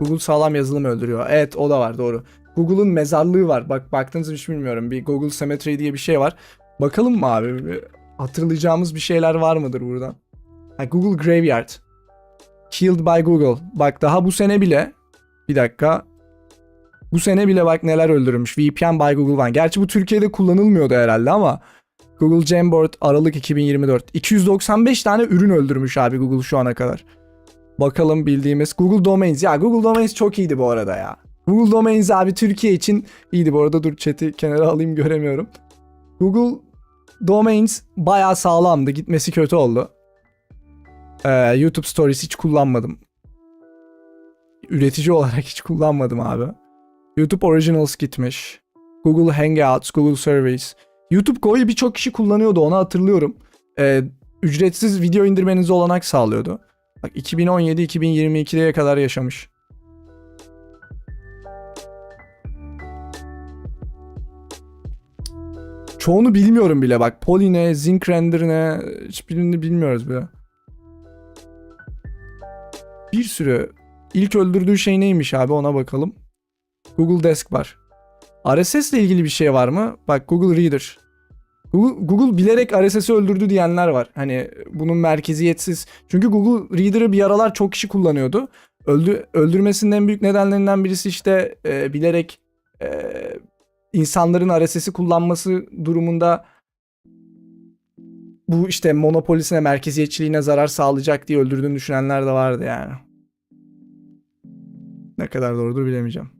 Google sağlam yazılım öldürüyor. Evet o da var doğru. Google'ın mezarlığı var. Bak baktınız hiç bilmiyorum. Bir Google Cemetery diye bir şey var. Bakalım mı abi? Bir hatırlayacağımız bir şeyler var mıdır buradan? Ha, Google Graveyard. Killed by Google. Bak daha bu sene bile bir dakika. Bu sene bile bak neler öldürmüş. VPN by Google One. Gerçi bu Türkiye'de kullanılmıyordu herhalde ama Google Jamboard Aralık 2024. 295 tane ürün öldürmüş abi Google şu ana kadar. Bakalım bildiğimiz Google Domains. Ya Google Domains çok iyiydi bu arada ya. Google Domains abi Türkiye için iyiydi bu arada. Dur chat'i kenara alayım göremiyorum. Google Domains bayağı sağlamdı. Gitmesi kötü oldu. Ee, YouTube Stories hiç kullanmadım. Üretici olarak hiç kullanmadım abi. YouTube Originals gitmiş. Google Hangouts, Google Surveys. YouTube Go'yu birçok kişi kullanıyordu onu hatırlıyorum. Ee, ücretsiz video indirmenize olanak sağlıyordu. Bak 2017-2022'ye kadar yaşamış. Çoğunu bilmiyorum bile bak. Poly ne, Zinc Render ne hiçbirini bilmiyoruz bile. Bir sürü ilk öldürdüğü şey neymiş abi ona bakalım. Google Desk var. RSS ile ilgili bir şey var mı? Bak Google Reader. Google, Google bilerek RSS'i öldürdü diyenler var. Hani bunun merkeziyetsiz. Çünkü Google Reader'ı bir aralar çok kişi kullanıyordu. Öldü, öldürmesinin en büyük nedenlerinden birisi işte e, bilerek e, insanların RSS'i kullanması durumunda bu işte monopolisine, merkeziyetçiliğine zarar sağlayacak diye öldürdüğünü düşünenler de vardı yani. Ne kadar doğrudur bilemeyeceğim.